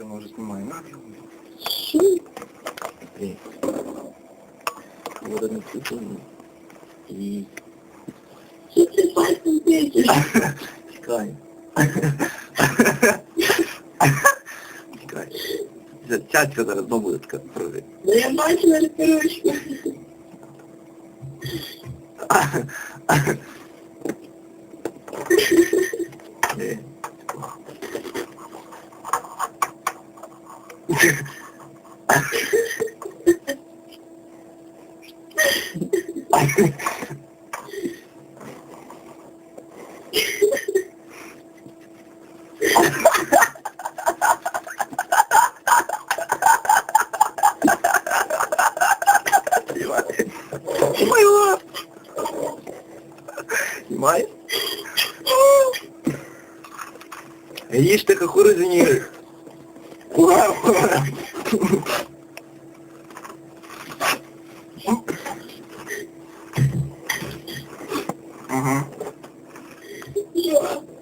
Все, мы уже снимаем. И вот одну цифру. И Що ти пальцем тичеш? Чекай. Чекай. Цяцька зараз знову така пройде. Да я бачила рукоручку. Е. Снимай его! Снимай. Ешь ты кукурузу не... mm-hmm. Yeah.